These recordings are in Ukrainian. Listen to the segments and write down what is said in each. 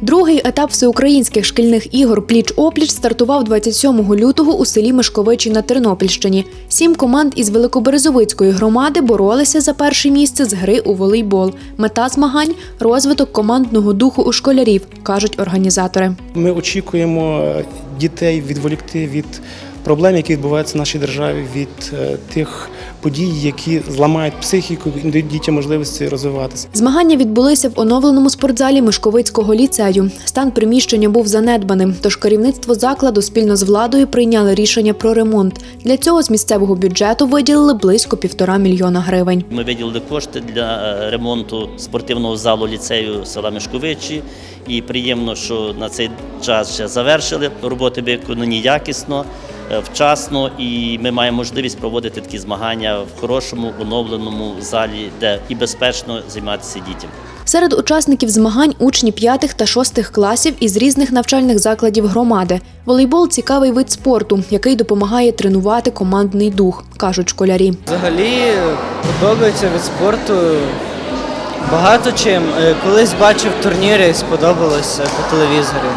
Другий етап всеукраїнських шкільних ігор Пліч-опліч стартував 27 лютого у селі Мишковичі на Тернопільщині. Сім команд із Великоберезовицької громади боролися за перше місце з гри у волейбол. Мета змагань розвиток командного духу у школярів, кажуть організатори. Ми очікуємо дітей відволікти від проблем, які відбуваються в нашій державі, від е, тих подій, які зламають психіку, і дають дітям можливості розвиватися. Змагання відбулися в оновленому спортзалі Мишковицького ліцею. Стан приміщення був занедбаним, тож керівництво закладу спільно з владою прийняли рішення про ремонт. Для цього з місцевого бюджету виділили близько півтора мільйона гривень. Ми виділили кошти для е, ремонту спортивного залу ліцею села Мишковичі. І приємно, що на цей час ще завершили. Роботи виконані якісно, вчасно, і ми маємо можливість проводити такі змагання в хорошому оновленому залі, де і безпечно займатися дітям. Серед учасників змагань учні 5 та 6 класів із різних навчальних закладів громади. Волейбол цікавий вид спорту, який допомагає тренувати командний дух, кажуть школярі. Взагалі подобається від спорту багато чим. Е, Колись бачив турніри, сподобалося по телевізорі.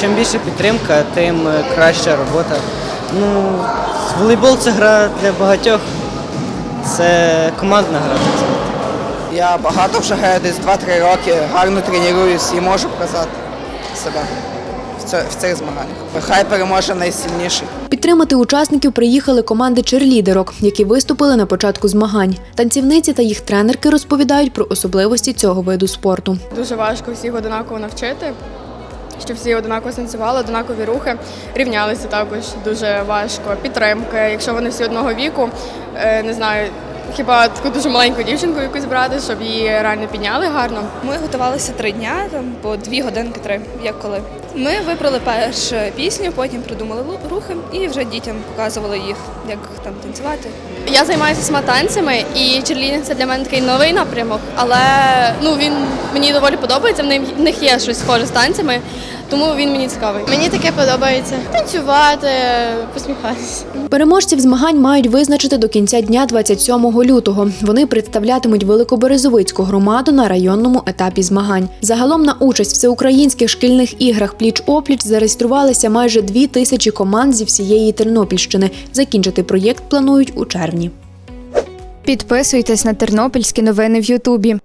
Чим більше підтримка, тим е, краща робота. Ну, волейбол це гра для багатьох. Це командна гра. Я багато вже граю, десь 2-3 роки, гарно тренуюсь і можу показати себе в цих змаганнях. Хай переможе найсильніший. Підтримати учасників приїхали команди черлідерок, які виступили на початку змагань. Танцівниці та їх тренерки розповідають про особливості цього виду спорту. Дуже важко всіх однаково навчити, щоб всі однаково танцювали, однакові рухи, рівнялися також дуже важко. Підтримка, якщо вони всі одного віку, е, не знаю. Хіба таку дуже маленьку дівчинку якусь брати, щоб її реально підняли гарно. Ми готувалися три дня, там по дві годинки, три, як коли. Ми вибрали першу пісню, потім придумали рухи і вже дітям показували їх, як там танцювати. Я займаюся сама танцями, і черлідинг це для мене такий новий напрямок, але ну він мені доволі подобається. В них є щось схоже з танцями, тому він мені цікавий. Мені таке подобається танцювати, посміхатися. Переможців змагань мають визначити до кінця дня 27 лютого. Вони представлятимуть Великоберезовицьку громаду на районному етапі змагань. Загалом на участь в всеукраїнських шкільних іграх пліч-опліч зареєструвалися майже дві тисячі команд зі всієї Тернопільщини. Закінчити проєкт планують у червні. Підписуйтесь на тернопільські новини в Ютубі.